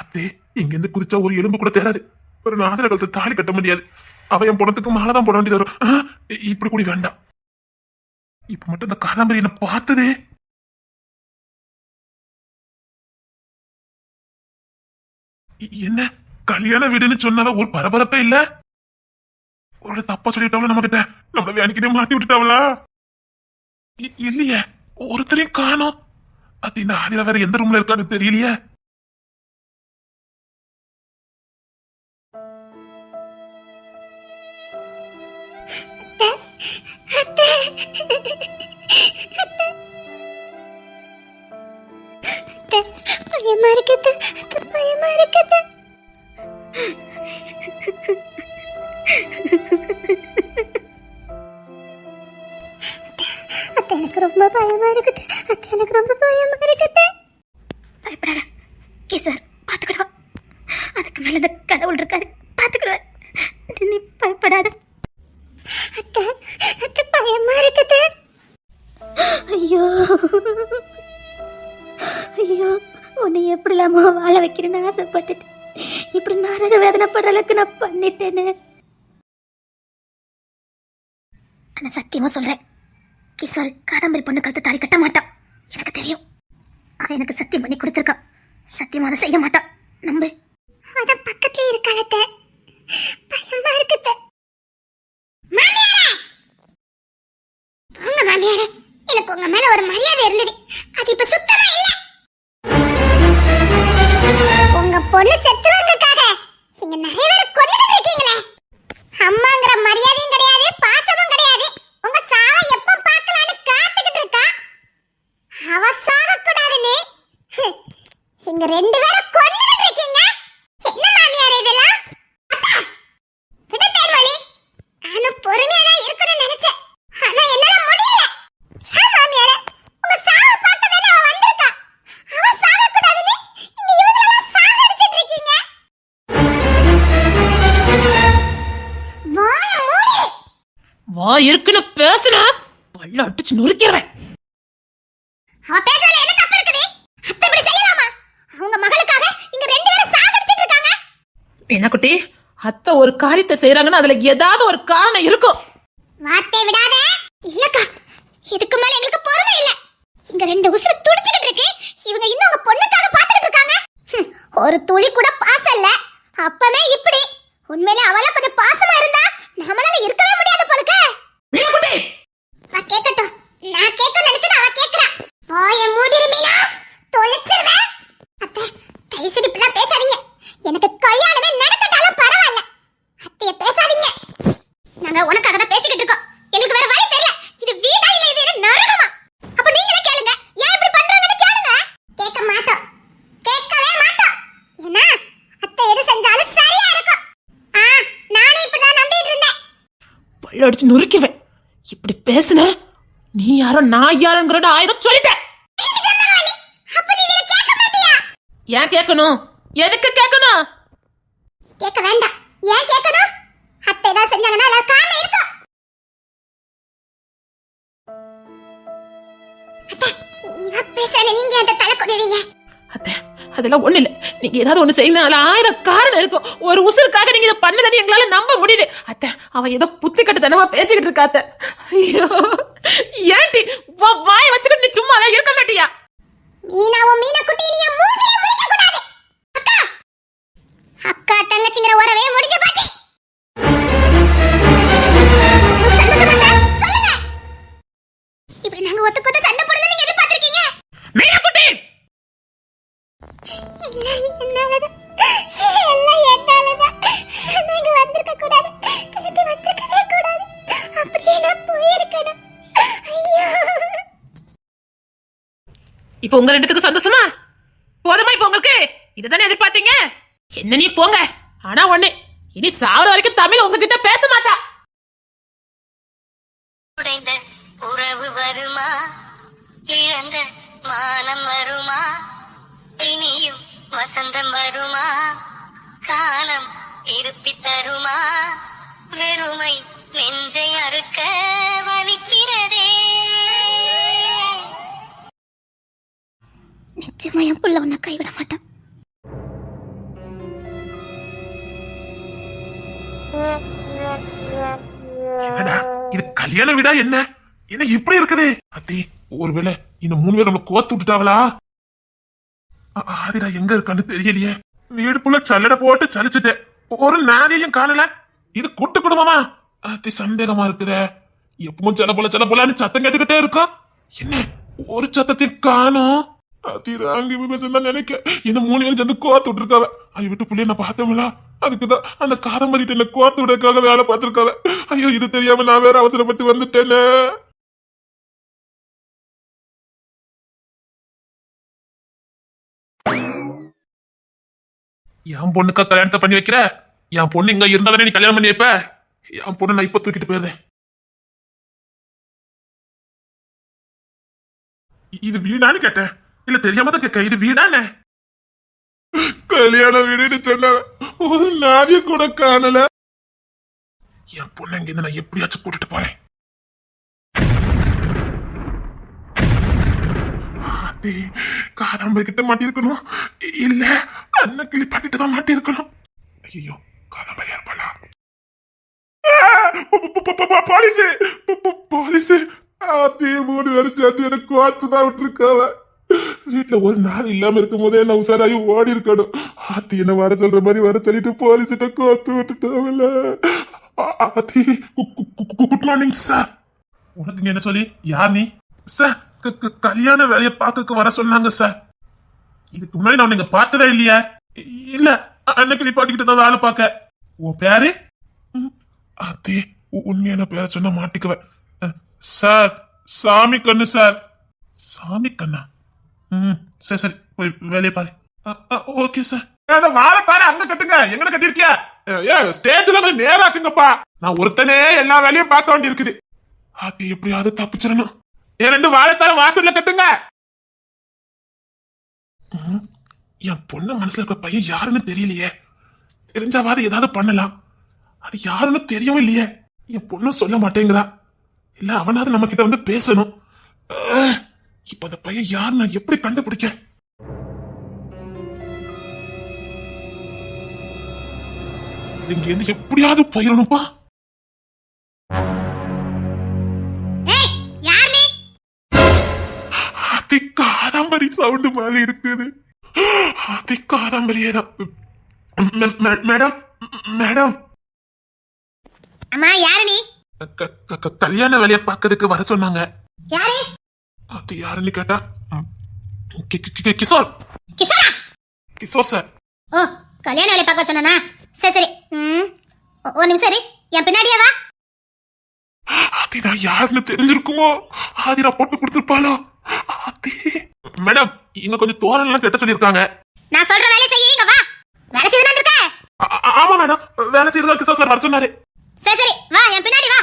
அத்தே இங்க இருந்து குதிச்சா ஒரு எலும்பு கூட தேராது ஒரு நாதர கழுத்து தாலி கட்ட முடியாது. அவ என் பணத்துக்கு மாலை தான் போட வேண்டியது வரும். இப்படி கூடி வேண்டாம். இப்ப மட்டும் இந்த காதாம்பரி என்ன பார்த்ததே. என்ன? கல்யாண வீடுன்னு சொன்னால ஒரு பரபரப்பே இல்ல? ஒரு தப்பா சொல்லிட்டாவல நம்ம கிட்ட நம்மள வேணிக்கிட்டே மாட்டி விட்டுட்டாவளா? இ- இல்லையே. ஒருத்தரையும் காணும். அது இந்த ஆதிரா வேற எந்த ரூம்ல இருக்கான்னு தெரியலையே. இருக்குது பயமா இருக்குது அத்தை எனக்கு ரொம்ப பயமா இருக்குது. அத்தை எனக்கு ரொம்ப பயமா இருக்குது. பயப்படாத. அதுக்கு மேல இந்த கடவுள் இருக்காரு. பார்த்துக்கிடுவார் நீ பயப்படாத. அத்தை அத்தை பயமா இருக்குது. ஐயோ. ஐயோ. உன்னை எப்படிலாமோ வாழ வைக்கிறேன்னு ஆசைப்பட்டுட்டு இப்படி நரக வேதனைப்படுற அளவுக்கு நான் பண்ணிட்டேன்னு ஆனா சத்தியமா சொல்றேன் கிஷோர் காதம்பரி பொண்ணு கழுத்து தாலி கட்ட மாட்டான். எனக்கு தெரியும். அவன் எனக்கு சத்தியம் பண்ணி கொடுத்துருக்கான். சத்தியமா அதை செய்ய மாட்டான். நம்பு. காரியத்தை செய்யறாங்கன்னா அதுல ஏதாவது ஒரு காரணம் இருக்கும். வார்த்தை விடாத. இல்லக்கா இதுக்கு மேல எங்களுக்கு பொறுமை இல்ல. இங்க ரெண்டு உசுறு துடிச்சுக்கிட்டு இருக்கு. இவங்க இன்னும் உங்க பொண்ணுக்காக பாத்துக்கிட்டு இருக்காங்க. ஒரு துளி கூட பாசம் இல்ல. அப்பமே இப்படி. உண்மையிலே அவளா கொஞ்சம் பாசமா இருந்தா நம்மளால இருக்கவே முடியாது போலுக்க. மீனாக்குட்டி! நான் கேட்க நினைச்சது அவ கேக்குறா. போய மூடிரு மீனா. தொலைச்சிருவேன். அத்தை தயவு செய்து இப்படிலாம் பேசாதீங்க. எனக்கு கல்யாணமே நடக்கட்டாலும் பரவாயில்ல. அத்தைய பேசாதீங்க. நாங்க உனக்காக தான் பேசிக்கிட்டு இருக்கோம். எனக்கு வேற வழி தெரியல. இது வீடா இல்ல இது என்ன நரகமா? அப்ப நீங்களே கேளுங்க. ஏன் இப்படி பண்றாங்கன்னு கேளுங்க. கேட்க மாட்டோம். கேட்கவே மாட்டோம். ஏன்னா அத்தை எது செஞ்சாலும் சரியா இருக்கும். ஆ நானும் இப்படிதான் நம்பிட்டு இருந்தேன். பல்ல அடிச்சு நொறுக்கிறேன் இப்படி பேசுன நீ யாரோ நான் யாரோங்கிறத ஆயிரம் சொல்லிட்டேன். ஏன் கேட்கணும்? எதுக்கு கேட்கணும்? கேட்க வேண்டாம். ஏன் கேட்கணும் அத்தை ஏதாவது செஞ்சாங்கன்னா அதுல காரணம் இருக்கும் அத்தை, இவ பேசுறத நீங்க அந்த தலை அத்தை அதெல்லாம் ஒண்ணு இல்ல. நீங்க ஏதாவது ஒண்ணு செய்யணும் அதுல ஆயிரம் காரணம் இருக்கும். ஒரு உசுருக்காக நீங்க இதை பண்ணதை எங்களால நம்ப முடியுது அத்தை அவ ஏதோ புத்தி கட்டுத்தனமா பேசிக்கிட்டு இருக்கா அத்தை. ஐயோ ஏன்டி வாயை வச்சுக்கிட்டு நீ சும்மா இருக்க மாட்டியா? மீனாவும் மீனா குட்டி நீ என் அக்கா தங்கச்சிங்கிற உறவே முடிஞ்சு போச்சு. இப்படி நாங்க ஒத்து சண்டை போடுறது நீங்க எதிர்பார்த்திருக்கீங்க. போயிருக்கணும். ஐயோ. இப்போ உங்க ரெண்டுத்துக்கு சந்தோஷமா? போதுமா இப்போ உங்களுக்கு? இதுதானே எதிர்பார்த்தீங்க என்ன நீ போங்க. ஆனா ஒண்ணு இனி சாவர வரைக்கும் தமிழ் உங்ககிட்ட பேச மாட்டா. உடைந்த உறவு வருமா? இழந்த மானம் வருமா? இனியும் வசந்தம் வருமா? காலம் இருப்பி தருமா? வெறுமை நெஞ்சை அறுக்க வலிக்கிறதே. நிச்சயமா என் புள்ள உன்னை கைவிட மாட்டான். என்னடா இது கல்யாண வீடா என்ன? என்ன இப்படி இருக்குது? அத்தி ஒருவேளை இந்த மூணு பேர் நம்மள கோத்து விட்டுட்டாங்களா? ஆதிரா எங்க இருக்கான்னு தெரியலையே. வீடு புள்ள சல்லடை போட்டு சலிச்சுட்டேன். ஒரு நாளையும் காணல. இது கூட்டு குடும்பமா? அத்தி சந்தேகமா இருக்குதே. எப்பவும் சில போல சில போலான்னு சத்தம் கேட்டுக்கிட்டே இருக்கும். என்ன ஒரு சத்தத்தையும் காணும். அத்தி ராங்கி விபசம் தான் நினைக்க. இந்த மூணு பேரும் சேர்ந்து கோத்து விட்டுருக்காவ. ஐயோ விட்டு புள்ளிய நான் பார்த்தோம்ல அதுக்குதான் அந்த காதம்பரிட்டு என்ன கோத்து விடக்காக வேலை பார்த்திருக்காவ. ஐயோ இது தெரியாம நான் வேற அவசரப்பட்டு வந்துட்டேனே. என் பொண்ணுக்கா கல்யாணத்தை பண்ணி வைக்கிற? என் பொண்ணு இங்க இருந்தாலே நீ கல்யாணம் பண்ணி வைப்ப? என் பொண்ணு நான் இப்ப தூக்கிட்டு போயிருந்தேன் இது வீடான்னு கேட்டேன். இல்ல தெரியாம தான் கேட்க இது வீடானே? கல்யாண வீடுன்னு சொன்ன ஒரு நாரிய கூட காணல. என் பொண்ணு இங்க இருந்து நான் எப்படியாச்சும் கூட்டிட்டு போறேன். காதாம்பரி கிட்ட மாட்டிருக்கணும் இல்ல அண்ணன் கிளி பாக்கிட்டு தான் மாட்டிருக்கணும் ஐயோ காதாம்பரி இருப்பாளா போலீஸ். போலீஸ். அதே மூணு பேரும் சேர்ந்து எனக்கு கோத்து தான் விட்டுருக்காவ. வீட்டுல ஒரு நாள் இல்லாம இருக்கும் போதே நான் உசாராயி ஓடி இருக்கணும். ஆத்தி என்ன வர சொல்ற மாதிரி வர சொல்லிட்டு போலீஸ்கிட்ட கோத்து விட்டுட்டாவல ஆத்தி குட் மார்னிங் சார் உனக்கு இங்க என்ன சொல்லி? யார் நீ? சார் க- கல்யாண வேலையை பார்க்க வர சொன்னாங்க சார் இதுக்கு முன்னாடி நான் நீங்க பார்த்ததே இல்லையா. இல்ல அன்னைக்கு நீ பாட்டிக்கிட்டு தான் வேலை பார்க்க. உன் பேரு? ம், உ- உண்மையான பேரை சொன்னா மாட்டிக்குவேன். சார் சாமி கண்ணு சார் சாமி கண்ணா? ம் சரி சரி. போய் வேலையை பாரு. ஓகே சார் அந்த வாழை பாரு அங்க கட்டுங்க. எங்க கட்டிருக்கியா ஏ ஸ்டேஜ்ல கொஞ்சம் நேராக்குங்கப்பா. நான் ஒருத்தனே எல்லா வேலையும் பார்க்க வேண்டி இருக்குது அது எப்படியாவது தப்பிச்சிடணும். ஏன் ரெண்டு வாழைத்தார வாசல்ல கட்டுங்க. ம், என் பொண்ணு மனசுல இருக்க பையன் யாருன்னு தெரியலையே. தெரிஞ்சாவாது ஏதாவது பண்ணலாம். அது யாருன்னு தெரியவும் இல்லையே. என் பொண்ணு சொல்ல மாட்டேங்கிறா இல்ல அவனாவது நம்ம கிட்ட வந்து பேசணும். இப்ப அந்த பையன் யாரு நான் எப்படி கண்டுபிடிக்க இங்க இருந்து எப்படியாவது போயிடணும்ப்பா காதாம்பரி சவுண்டு மாதிரி இருக்குது. அதி காதாம்பரியே தான். Madam madam. அம்மா யாரு நீ கல்யாண வேலையை பார்க்கறதுக்கு வர சொன்னாங்க. யாரு? அது யாருன்னு கேட்டா கிஷோர். கிஷோரா? கிஷோர் சார். ஓ கல்யாண வேலை பார்க்க சொன்னா சரி சரி. ம் ஒரு நிமிஷம் இரு. என் பின்னாடியே வா. நான் யாருன்னு தெரிஞ்சிருக்குமோ? ஆதிரா போட்டு கொடுத்துருப்பாளோ? ஆதி. மேடம் இங்க கொஞ்சம் தோரணெல்லாம் கட்ட சொல்லியிருக்காங்க. நான் சொல்ற வேலையை செய்ய இங்க வா. வேலை செய்து இருக்க? ஆமா மேடம். வேலை செய்யறதா கிஷோர் சார் வர சொன்னாரு. சரி சரி. வா என் பின்னாடி வா.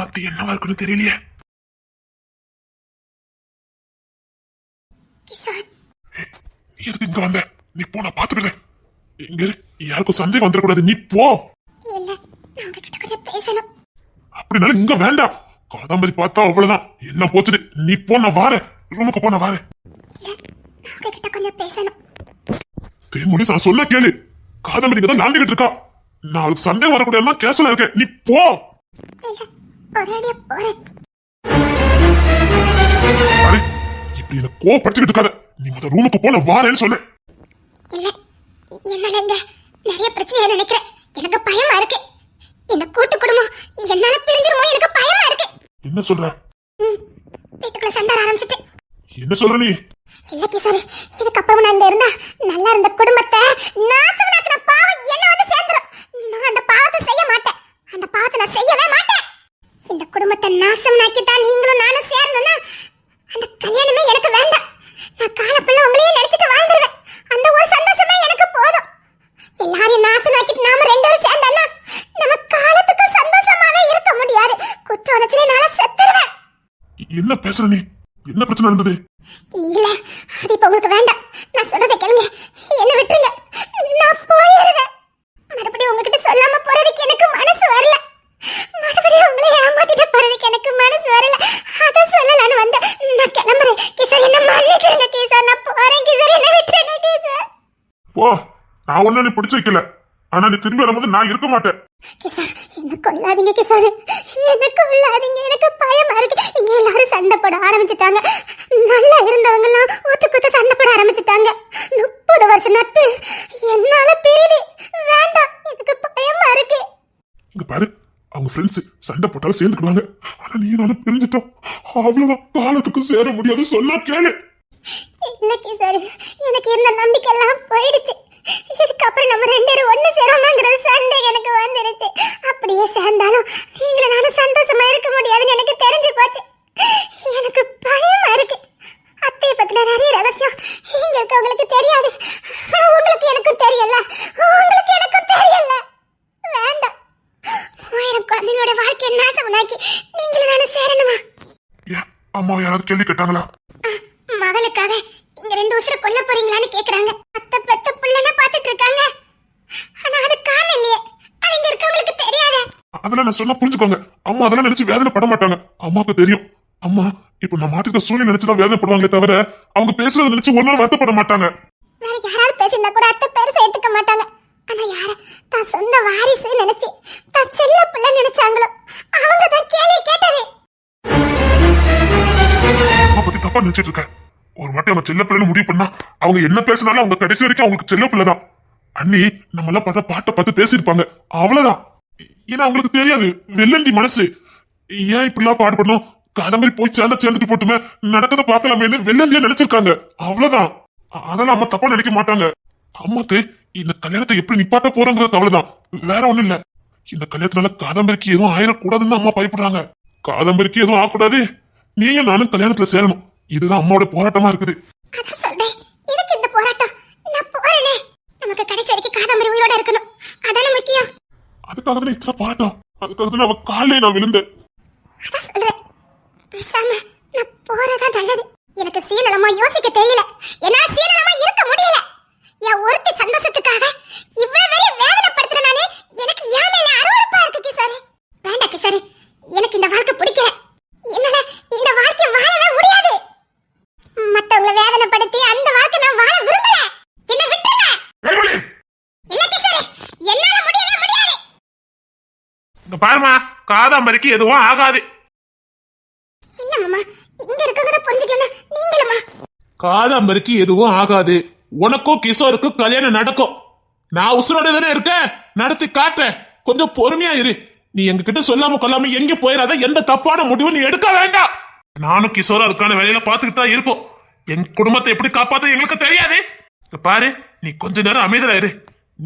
அது என்னவா இருக்குன்னு தெரியலையே. கிஷோர் நீ எதுக்கு இங்க வந்த? நீ போ நான் பாத்துக்கிறேன் இங்க. யாருக்கும் சந்தேகம் வந்துடக்கூடாது. நீ போ. அப்படினாலும் இங்க வேண்டாம். காதாம்பரி பார்த்தா அவ்வளவுதான். எல்லாம் போச்சுது நீ போ நான் வாரேன். ரூமுக்கு போ நான் வாரேன். நான் தேன்மொழி சொன்ன கேளு. காதாம்பரி இங்க தான் இருக்கா. நான் அவளுக்கு சந்தேகம் வரக்கூடாதுன்னா கேஸ்ல இருக்கேன். நீ போ. ஒரேடியா போறேன். அரே இப்படி என்ன கோவப்படுத்திக்கிட்டு இருக்காத நீ முத ரூமுக்கு போ நான் வாரேன்னு சொன்னேன். இல்ல என்னால இங்க நிறைய பிரச்சனையா நினைக்கிறேன். எனக்கு பயமா இருக்கு. இந்த கூட்டு குடும்பம் என்னால பிரிஞ்சிருமோ எனக்கு பயமா இருக்கு. என்ன சொல்ற? ம், வீட்டுக்குள்ள சண்டை ஆரம்பிச்சிட்டு. என்ன சொல்ற நீ? இல்ல கிசாரி இதுக்கப்புறம் நான் இங்க இருந்தா நல்லா இருந்த குடும்பத்தை நாசமாக்குற பாவம் என்ன வந்து சேர்ந்துரும். நான் அந்த பாவத்தை செய்ய மாட்டேன். அந்த பாவத்தை நான் செய்யவே மாட்டேன். இந்த குடும்பத்தை நாசமாக்கி தான் நீங்களும் நானும் சேரணும்னா அந்த கல்யாணமே எனக்கு வேண்டாம். நான் காலப்புள்ள உங்களையே நினைச்சிட்டு வாழ்ந்துருவேன். அந்த ஒரு சந்தோஷமே எனக்கு போதும். எல்லாரையும் நாசமாக்கிட்டு நாம ரெண்டு பேரும் சேர்ந்தோம்னா நம்ம காலத்துக்கு சந்தோஷமாவே இருக்க முடியாது. குற்ற உணர்ச்சியிலே நான் செத்துருவேன். என்ன பேசுற நீ? என்ன பிரச்சனை இருந்தது இல்ல அது இப்ப உங்களுக்கு வேண்டாம் நான் சொல்றதை கேளுங்க என்ன விட்டுருங்க நான் போயிடுறேன் மறுபடியும் உங்ககிட்ட சொல்லாம போறதுக்கு எனக்கு மனசு வரல மறுபடியும் உங்களை ஏமாத்திட்டு போறதுக்கு எனக்கு மனசு வரல அத சொல்லலாம்னு வந்தேன் நான் கிளம்புறேன் கிசார் என்ன மன்னிச்சிருங்க கிசார் நான் ஒன்னும் நீ பிடிச்சு வைக்கல. ஆனா நீ திரும்பி வரும்போது நான் இருக்க மாட்டேன். என்ன கொல்லாதீங்க கிசார். என்ன கொல்லாதீங்க. எனக்கு பயமா இருக்கு. இங்க எல்லாரும் சண்டை போட ஆரம்பிச்சிட்டாங்க. நல்லா இருந்தவங்க எல்லாம் ஒத்து கொத்து சண்டை போட ஆரம்பிச்சிட்டாங்க. முப்பது வருஷம் நட்பு. என்னால பிரியுது வேண்டாம். எனக்கு பயமா இருக்கு. இங்க பாரு அவங்க ஃப்ரெண்ட்ஸ் சண்டை போட்டாலும் சேர்ந்துக்குவாங்க ஆனா நீ நானும் பிரிஞ்சிட்டோம். அவ்வளவுதான். காலத்துக்கு சேர முடியாது. சொன்னா கேளு. இல்ல கிசார் எனக்கு இருந்த நம்பிக்கை எல்லாம் போயிடுச்சு. இதுக்கப்புறம் நம்ம ரெண்டு பேரும் ஒண்ணு சேருமாங்கிறது சந்தேகம் எனக்கு வந்துடுச்சு அப்படியே சேர்ந்தாலும் நீங்களும் நானும் சந்தோஷமா இருக்க முடியாதுன்னு எனக்கு தெரிஞ்சு போச்சு. எனக்கு பயமா இருக்கு. அத்தையை பத்தின நிறைய ரகசியம் இங்க இருக்கவங்களுக்கு தெரியாது. ஆனா உங்களுக்கு எனக்கும் தெரியல. உங்களுக்கு எனக்கும் தெரியல. வேண்டாம். மூவாயிரம் குழந்தைங்களோட வாழ்க்கையை நாசமாக்கி நீங்களும் நானும் சேரணுமா? அம்மா யாராவது கேள்வி கேட்டாங்களா? இங்க ரெண்டு உசுர கொல்ல போறீங்களான்னு கேக்குறாங்க. அத்தை பெத்த புள்ளன பாத்துட்டு இருக்காங்க. ஆனா அது காரணம் இல்லையே. அது இங்க இருக்கவங்களுக்கு தெரியாத. அதெல்லாம் நான் சொன்னா புரிஞ்சுக்கோங்க அம்மா அதெல்லாம் நினைச்சு வேதனை பட மாட்டாங்க அம்மாவுக்கு தெரியும். அம்மா இப்ப நான் மாட்டிக்க சூழ்நிலை நினைச்சுதான் வேதனைப்படுவாங்களே தவிர அவங்க பேசுறத நினைச்சு ஒரு நாள் வருத்தப்பட மாட்டாங்க. வேற யாராவது பேசியிருந்தா கூட அத்தை பெருசா எடுத்துக்க மாட்டாங்க. ஆனா யார? தான் சொந்த வாரிசு நினைச்சு தான் செல்ல புள்ள நினைச்சாங்களோ? அவங்க தான் கேள்வி கேட்டது. அம்மா பத்தி தப்பா நினைச்சிட்டு இருக்கேன் ஒரு வாட்டி நம்ம செல்ல பிள்ளைன்னு முடிவு பண்ணா அவங்க என்ன பேசினாலும் அவங்க கடைசி வரைக்கும் அவங்களுக்கு செல்ல பிள்ளை தான். அண்ணி நம்ம எல்லாம் பார்த்தா பாட்டை பார்த்து பேசியிருப்பாங்க. அவ்வளவுதான். ஏன்னா அவங்களுக்கு தெரியாது. வெள்ளண்டி மனசு. ஏன் இப்படிலாம் பாடுபடணும்? காதம்பரி போய் சேர்ந்த சேர்ந்துட்டு போட்டுமே நடக்கிறத பார்க்கலாமேன்னு வெள்ளந்தியா நினைச்சிருக்காங்க. அவ்வளவுதான். அதெல்லாம் அம்மா தப்பா நினைக்க மாட்டாங்க. அம்மாக்கு இந்த கல்யாணத்தை எப்படி நிப்பாட்ட போறோங்கிறது அவ்வளவுதான் வேற ஒண்ணும் இல்ல. இந்த கல்யாணத்தினால காதம்பரிக்கு எதுவும் ஆயிடக்கூடாதுன்னு அம்மா பயப்படுறாங்க. காதம்பரிக்கு எதுவும் ஆகக்கூடாது. நீயும் நானும் கல்யாணத்துல சேரணும். இதுதான் அம்மாவோட போராட்டமா இருக்குது. அதுக்காக தான் இத்தனை போராட்டம்? அதுக்காக தான் அவ காலையில நான் விழுந்தேன். அதான் சொல்றேன். பேசாம நான் போறதா நல்லது. எனக்கு சீனலமா யோசிக்க தெரியல என்னால சீனலமா இருக்க முடியல என் ஒருத்தி சந்தோஷத்துக்காக இவ்வளவு பெரிய வேதனைப்படுத்துற நானே எனக்கு ஏன் மேல அருவருப்பா இருக்கு கிசாரி வேண்டாம் கிசாரி எனக்கு இந்த வாழ்க்கை பிடிக்கல என்னால இந்த வாழ்க்கை வாழவே முடியாது மத்தவங்கள வேதனைப்படுத்தி அந்த வாழ்க்கை நான் வாழ விரும்பல என்ன விட்டுருங்க இல்ல கிசாரி என்னால முடியவே முடியாது இங்க பாருமா காதாம்பரிக்கு எதுவும் ஆகாது. இல்ல மாமா இங்க இருக்கவங்க புரிஞ்சுக்கணும் நீங்களுமா காதாம்பரிக்கு எதுவும் ஆகாது. உனக்கும் கிஷோருக்கும் கல்யாணம் நடக்கும். நான் உசுரோட தானே இருக்கேன். நடத்தி காட்டுறேன். கொஞ்சம் பொறுமையா இரு. நீ எங்க கிட்ட சொல்லாம கொள்ளாம எங்க போயிடாத. எந்த தப்பான முடிவு நீ எடுக்க வேண்டாம். நானும் கிஷோரும் அதுக்கான வேலையில பாத்துக்கிட்டு தான் இருக்கோம். என் குடும்பத்தை எப்படி காப்பாத்த எங்களுக்கு தெரியாது. பாரு நீ கொஞ்ச நேரம் அமைதியா இரு.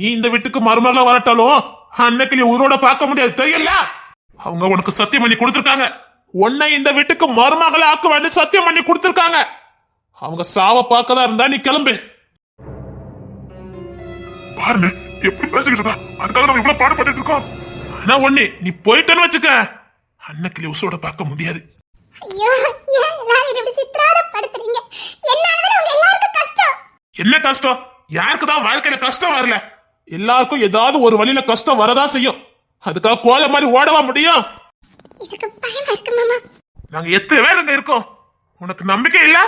நீ இந்த வீட்டுக்கு மருமகளா வரட்டாலும் அன்னைக்கு நீ உயிரோட பார்க்க முடியாது. தெரியல அவங்க உனக்கு சத்தியம் பண்ணி கொடுத்துருக்காங்க. உன்னை இந்த வீட்டுக்கு மருமகளை ஆக்க வேண்டிய சத்தியம் பண்ணி கொடுத்துருக்காங்க. அவங்க சாவ பார்க்கதா இருந்தா நீ கிளம்பு. பாருங்க எப்படி பேசிக்கிட்டு இருக்கா அதுக்காக நம்ம இவ்வளவு பாடுபட்டு இருக்கோம். ஆனா ஒண்ணு நீ போயிட்டேன்னு வச்சுக்க. அன்னைக்கு உசோட பார்க்க முடியாது. என்ன கஷ்டம். யாருக்கு தான் வாழ்க்கையில கஷ்டம் வரல? எல்லாருக்கும் ஏதாவது ஒரு வழியில கஷ்டம் வரதா செய்யும். அதுக்காக கோல மாதிரி ஓடவா முடியும்? எனக்கு பயமா இருக்கு மாமா. நாங்க எத்தனை பேர் இங்க இருக்கோம்? உனக்கு நம்பிக்கை இல்ல?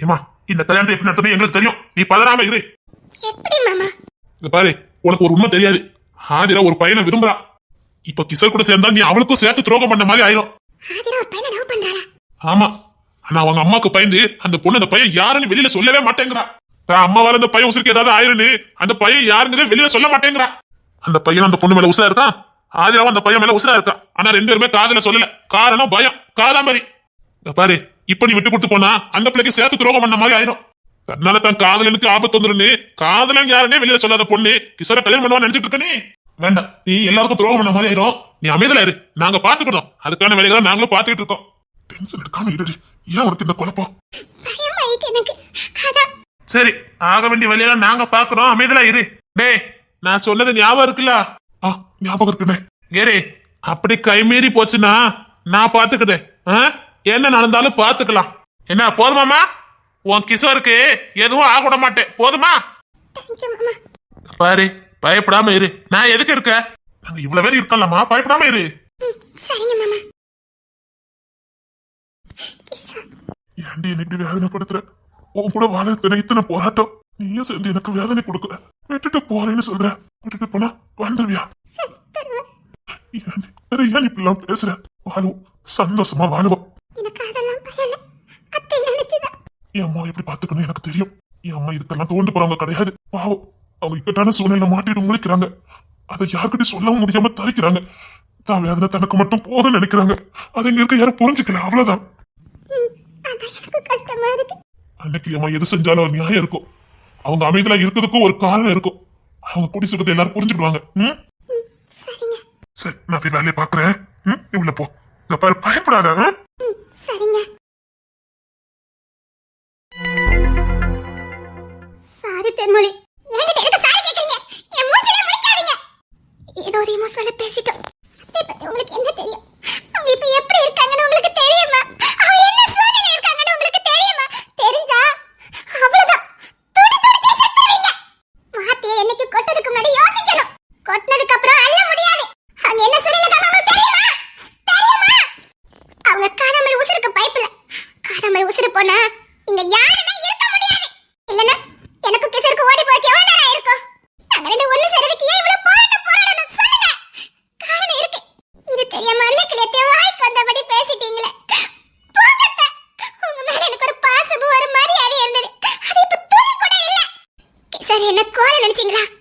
ஏமா இந்த கல்யாணத்தை எப்படி நடத்தணும் எங்களுக்கு தெரியும். நீ பதறாம இரு. எப்படி மாமா? இங்க பாரு உனக்கு ஒரு உண்மை தெரியாது. ஆதிரா ஒரு பையனை விரும்புறா. இப்ப கிஷோர் கூட சேர்ந்தா நீ அவளுக்கும் சேர்த்து துரோகம் பண்ண மாதிரி ஆயிரும். ஆமா. ஆனா அவங்க அம்மாக்கு பயந்து அந்த பொண்ணு அந்த பையன் யாருன்னு வெளியில சொல்லவே மாட்டேங்கிறா. அம்மாவால அந்த பையன் உசுருக்கு ஏதாவது ஆயிருன்னு அந்த பையன் யாருங்கிறத வெளியில சொல்ல மாட்டேங்கிறா. அந்த பையன் அந்த பொண்ணு மேல உசுரா இருக்கான்? ஆதிராவும் அந்த பையன் மேல உசுரா இருக்கான். ஆனா ரெண்டு பேருமே காதல சொல்லல. காரணம் பயம். காதாம்பரி. இங்க பாரு இப்ப நீ விட்டு கொடுத்து போனா அந்த பிள்ளைக்கு சேர்த்து துரோகம் பண்ண மாதிரி ஆயிரும். தன்னால தான் காதலனுக்கு ஆபத்து வந்துருன்னு காதலன் யாருன்னே வெளியில சொல்லாத பொண்ணு கிஷோர கல்யாணம் பண்ணுவான்னு நினைச்சிட்டு இருக்க நீ? வேண்டாம். நீ எல்லாருக்கும் துரோகம் பண்ண மாதிரி ஆயிரும். நீ அமைதல இரு. நாங்க பாத்துக்கிட்டோம் அதுக்கான வேலைகளை நாங்களும் பாத்துக்கிட்டு இருக்கோம். டென்ஷன் எடுக்காம இருடி. ஏன் உனக்கு இந்த குழப்பம்? சரி ஆக வேண்டிய வேலையெல்லாம் நாங்க பாக்குறோம். அமைதலா இரு. டேய் நான் சொன்னது ஞாபகம் இருக்குல்ல? ஆ ஞாபகம் இருக்குண்ணே. கேரி அப்படி கைமீறி போச்சுன்னா நான் பாத்துக்கிறேன் ஆ? என்ன நடந்தாலும் பாத்துக்கலாம். என்ன போதுமாமா உன் கிஷோருக்கு எதுவும் ஆக விட மாட்டேன். போதுமா? பாரு பயப்படாம இரு. நான் எதுக்கு இருக்க? நாங்க இவ்வளவு பேர் இருக்கலாமா? பயப்படாம இரு. ம், சரிங்க மாமா. ஏன்டி என்ன இப்படி வேதனைப்படுத்துற? உன் கூட வாழ இத்தனை இத்தனை போராட்டம். நீயும் சேர்ந்து எனக்கு வேதனை கொடுக்குற. விட்டுட்டு போறேன்னு சொல்ற. விட்டுட்டு போனா செத்துருவேன் ஏன் இப்படிலாம் பேசுற? வாழுவோம் சந்தோஷமா வாழுவோம். என் அம்மா எப்படி பாத்துக்கணும் எனக்கு தெரியும். என் அம்மா இதுக்கெல்லாம் தோண்டு போறவங்க கிடையாது. பாவம். அவங்க இக்கட்டான சூழ்நிலை மாட்டிட்டு முழிக்கிறாங்க அதை யாருக்கிட்டையும் சொல்லவும் முடியாம தவிக்கிறாங்க. தான் வேதனை தனக்கு மட்டும் போதும்னு நினைக்கிறாங்க. அதை இங்க இருக்க யாரும் புரிஞ்சுக்கல. அவ்வளவுதான். அன்னைக்கு அம்மா எது செஞ்சாலும் நியாயம் இருக்கும். அவங்க அமைதியா இருக்கிறதுக்கும் ஒரு காரணம் இருக்கும். அவங்க குடி சுகத்தை எல்லாரும் சரிங்க. சரி நான் போய் வேலையை பாக்குறேன் உள்ள போ. இங்க பாரு பயப்படாத சரிங்க. சாரி தென்மொழி. ஏதோ ஒரு பேசிட்டோம். அதை பத்தி உங்களுக்கு என்ன தெரியும்? அவங்க இப்ப எப்படி இருக்காங்கன்னு உங்களுக்கு தெரியுமா? lagi